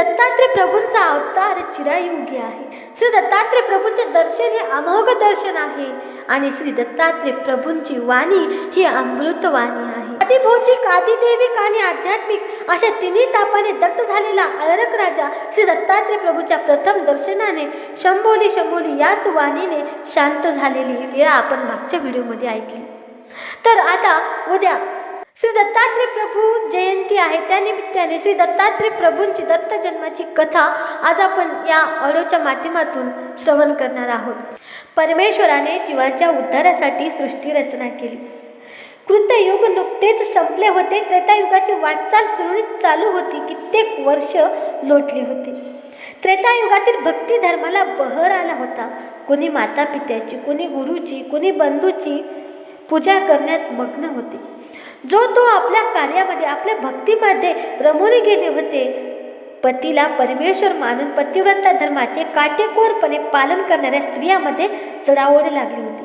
दत्तात्रय प्रभूंचा अवतार चिरायुगी आहे. श्री दत्तात्रय प्रभूंचे दर्शन हे अमोघ दर्शन आहे आणि श्री दत्तात्रय प्रभूंची वाणी ही अमृतवाणी आहे. आदिभौतिक आदिदैविक आणि आध्यात्मिक अशा तिन्ही तापाने दत्त झालेला अलरक राजा श्री दत्तात्रय प्रभूच्या प्रथम दर्शनाने शंभोली शंभोली याच वाणीने शांत झालेली. लीळा आपण मागच्या व्हिडिओमध्ये ऐकली. तर आता उद्या श्री दत्तात्रय प्रभू जयंती आहे. त्यानिमित्ताने श्री दत्तात्रय प्रभूंची दत्त जन्माची कथा आज आपण या ऑडिओच्या माध्यमातून श्रवण करणार आहोत. परमेश्वराने जीवाच्या उद्धारासाठी सृष्टी रचना केली. कृतयुग नुकतेच संपले होते. त्रेतायुगाची वाटचाल चुरळीत चालू होती. कित्येक वर्ष लोटली होती. त्रेतायुगातील भक्ती धर्माला बहर आला होता. कोणी माता पित्याची कोणी गुरुची कोणी बंधूची पूजा करण्यात मग्न होते. जो तो आपल्या कार्यामध्ये आपल्या भक्तीमध्ये रमून गेले होते पतीला परमेश्वर मानून पतिव्रता धर्माचे काटेकोरपणे पालन करणाऱ्या स्त्रियामध्ये चढाओढ लागली होती.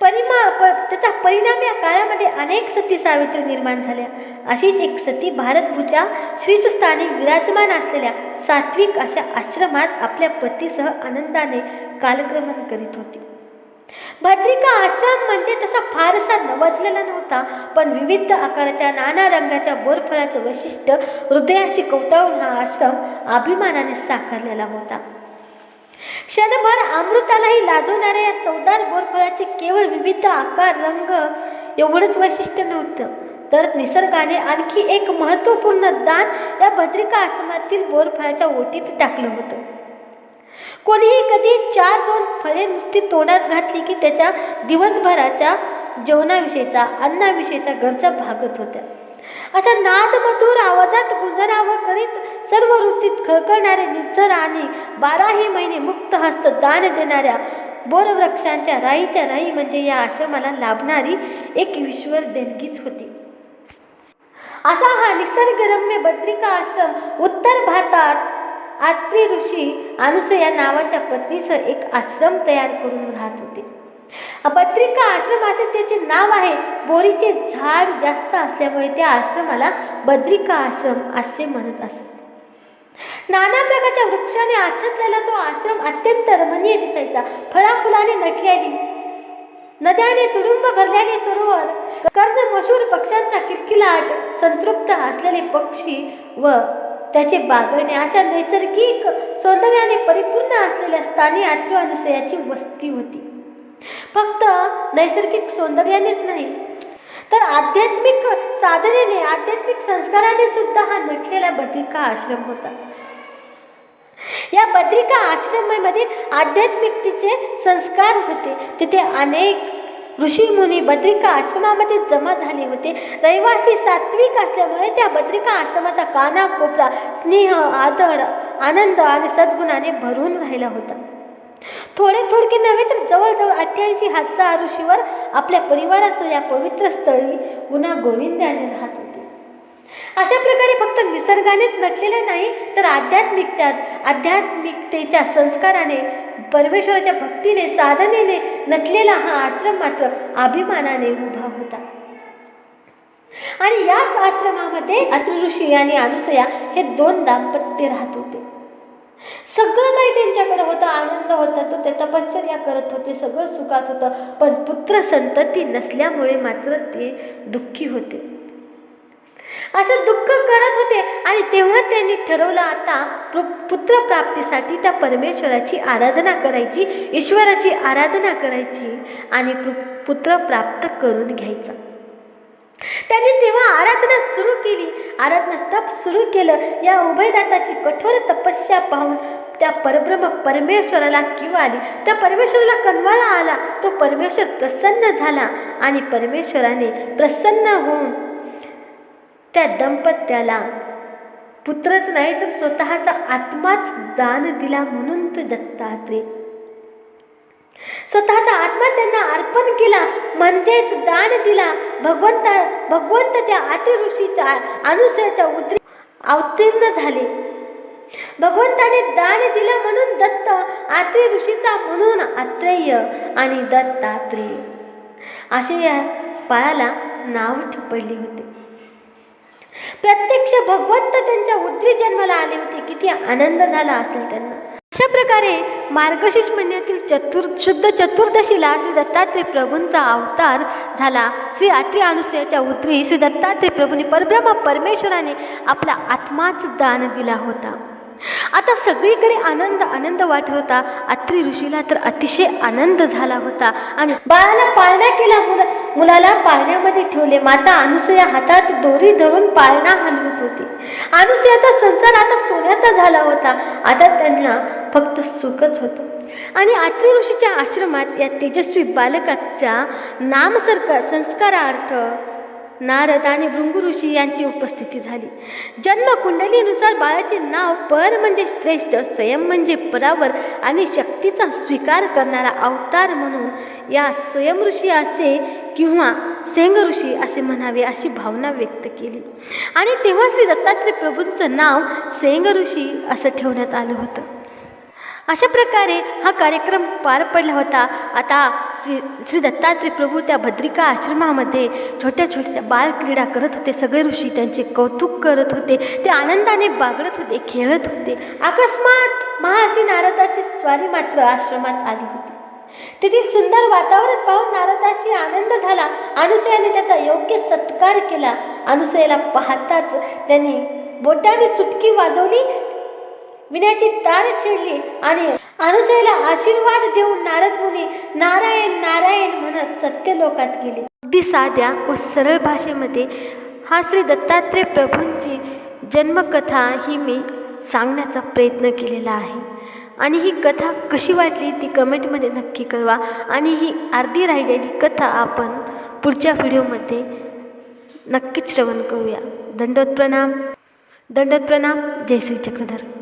परिमा प त्याचा परिणाम या काळामध्ये अनेक सती सावित्री निर्माण झाल्या. अशीच एक सती भारतभूच्या श्रीस्थानी विराजमान असलेल्या सात्विक अशा आश्रमात आपल्या पतीसह आनंदाने कालक्रमण करीत होती. भद्रिका आश्रम म्हणजे तसा फारसा नवजलेला नव्हता पण विविध आकाराच्या नाना रंगाच्या बोरफळाचं वैशिष्ट्य हृदयाशी कवटाळून हा आश्रम अभिमानाने साकारलेला होता. क्षणभर अमृतालाही लाजवणाऱ्या या चौदार बोरफळाचे केवळ विविध आकार रंग एवढंच वैशिष्ट्य नव्हतं. तर निसर्गाने आणखी एक महत्त्वपूर्ण दान या भद्रिका आश्रमातील बोरफळाच्या ओटीत टाकलं होतं. कोणीही कधी चार दोन फळे नुसती तोंडात घातली की त्याच्या दिवसभराच्या जेवणाविषयीचा अन्नाविषयीचा गरजा भागत होत्या. असा नादमधूर आवाजात गुंजरावं करीत सर्व वृत्तीत खळकळणारे निर्जर आणि बाराही महिने मुक्त हस्त दान देणाऱ्या बोरवृक्षांच्या राईच्या राई म्हणजे या आश्रमाला लाभणारी एक ईश्वर देणगीच होती. असा हा निसर्गरम्य बद्रिका आश्रम उत्तर भारतात आत्री ऋषी अनुसया नावाच्या पत्नीसह एक आश्रम तयार करून राहत होते. बद्रिका आश्रमाचे त्याचे नाव आहे बोरीचे झाड जास्त असल्यामुळे त्या आश्रमाला बद्रिका आश्रम असे म्हणत असत. नाना प्रकारच्या वृक्षाने आच्छादलेला तो आश्रम अत्यंत रमणीय दिसायचा. फळाफुलाने नटलेली नद्याने तुडुंब भरल्याने सरोवर कर्ण मशूर पक्ष्यांचा किलकिलाट संतृप्त असलेले पक्षी व त्याचे बागडणे अशा नैसर्गिक सौंदर्याने परिपूर्ण असलेल्या स्थानी आत्रो अनुसयाची वस्ती होती. फक्त नैसर्गिक सौंदर्यानेच नाही तर आध्यात्मिक साधनेने आध्यात्मिक संस्काराने सुद्धा हा नटलेला बद्रिका आश्रम होता. या बद्रिका आश्रमामध्ये आध्यात्मिकतेचे संस्कार होते. तिथे अनेक ऋषीमुनी बद्रिका आश्रमामध्ये जमा झाले होते. रहिवासी सात्विक असल्यामुळे त्या बद्रिका आश्रमाचा काना कोपरा स्नेह आदर आनंद आणि सद्गुणाने भरून राहिला होता. थोडे थोडके नव्हे तर जवळजवळ अठ्ठ्याऐंशी हातचा ऋषीवर आपल्या परिवारासह या पवित्र स्थळी गुन्हा गोविंदाने राहत. होते अशा प्रकारे फक्त निसर्गानेच नटलेले नाही तर आध्यात्मिकच्या आध्यात्मिकतेच्या संस्काराने परमेश्वराच्या भक्तीने साधनेने नटलेला हा आश्रम मात्र अभिमानाने उभा होता. आणि याच आश्रमामध्ये अतिऋषी ऋषी आणि अनुसया हे दोन दाम्पत्य राहत होते. सगळं काही त्यांच्याकडे होतं आनंद होता तो ते तपश्चर्या करत होते सगळं सुखात होतं पण पुत्र संतती नसल्यामुळे मात्र ते दुःखी होते. असं दुःख करत होते. आणि तेव्हा त्यांनी ठरवलं आता पुत्रप्राप्तीसाठी त्या परमेश्वराची आराधना करायची ईश्वराची आराधना करायची आणि पुत्र प्राप्त करून घ्यायचा. त्यांनी तेव्हा आराधना सुरू केली. आराधना तप सुरू केलं. या उभयदाताची कठोर तपस्या पाहून त्या परब्रह्म परमेश्वराला किंवा आली. त्या परमेश्वराला कनवाळा आला. तो परमेश्वर प्रसन्न झाला आणि परमेश्वराने प्रसन्न होऊन त्या दंपत्याला. पुत्रच नाही तर स्वतःचा आत्माच दान दिला म्हणून तो दत्तात्रेय. स्वतःचा आत्मा त्यांना अर्पण केला म्हणजेच दान दिला. भगवंत भगवंत त्या आती ऋषीच्या अनुसयाच्या उद्री अवतीर्ण झाले. भगवंताने दान दिलं म्हणून दत्त आत्रे ऋषीचा म्हणून आत्रेय आणि दत्तात्रेय. असे या बाळाला नाव ठिपडले होते. प्रत्यक्ष भगवंत त्यांच्या उद्री जन्माला आले होते. किती आनंद झाला असेल त्यांना. अशा प्रकारे मार्गशीर्ष महिन्यातील चतुर शुद्ध चतुर्दशीला श्री दत्तात्रय प्रभूंचा अवतार झाला. श्री आत्री अनुसयाच्या उतरी श्री दत्तात्रय प्रभूंनी परब्रह्म परमेश्वराने आपला आत्माच दान दिला होता. आता सगळीकडे आनंद आनंद वाटत होता. अत्री ऋषीला तर अतिशय आनंद झाला होता. आणि बाळाला पाळणा केला मुला मुलाला पाळण्यामध्ये ठेवले. माता अनुसया हातात दोरी धरून पाळणा हलवत होती. अनुसयाचा संसार आता सोन्याचा झाला होता. आता त्यांना फक्त सुखच होतं. आणि आत्री ऋषीच्या आश्रमात या तेजस्वी बालकाच्या नामसर्क संस्कारार्थ नारद आणि भृंग ऋषी यांची उपस्थिती झाली. जन्मकुंडलीनुसार बाळाचे नाव पर म्हणजे श्रेष्ठ स्वयं म्हणजे परावर आणि शक्तीचा स्वीकार करणारा अवतार म्हणून या स्वयं ऋषी असे किंवा सेंग ऋषी असे म्हणावे अशी भावना व्यक्त केली. आणि तेव्हा श्री दत्तात्रय प्रभूंचं नाव सेंग ऋषी असं ठेवण्यात आलं होतं. अशा प्रकारे हा कार्यक्रम पार पडला होता. आता श्री श्री दत्तात्रय प्रभू त्या भद्रिका आश्रमामध्ये छोट्या छोट्या बालक्रीडा करत होते. सगळे ऋषी त्यांचे कौतुक करत होते. ते आनंदाने बागडत होते खेळत होते. अकस्मात महर्षी नारदाची स्वारी मात्र आश्रमात आली होती. तेथील सुंदर वातावरण पाहून नारदाशी आनंद झाला. अनुसयाने त्याचा योग्य सत्कार केला. अनुसयाला पाहताच त्यांनी बोटाने चुटकी वाजवली. विण्याची तार छेडली आणि अनुसयला आशीर्वाद देऊन नारद मुनी नारायण नारायण म्हणत सत्यलोकात गेले. अगदी साध्या व सरळ भाषेमध्ये हा श्री दत्तात्रय प्रभूंची जन्मकथा ही मी सांगण्याचा प्रयत्न केलेला आहे. आणि ही कथा कशी वाटली ती कमेंटमध्ये नक्की कळवा. आणि ही अर्धी राहिलेली कथा आपण पुढच्या व्हिडिओमध्ये नक्कीच श्रवण करूया. दंडोत प्रणाम. दंडोत प्रणाम. जय श्री चक्रधर.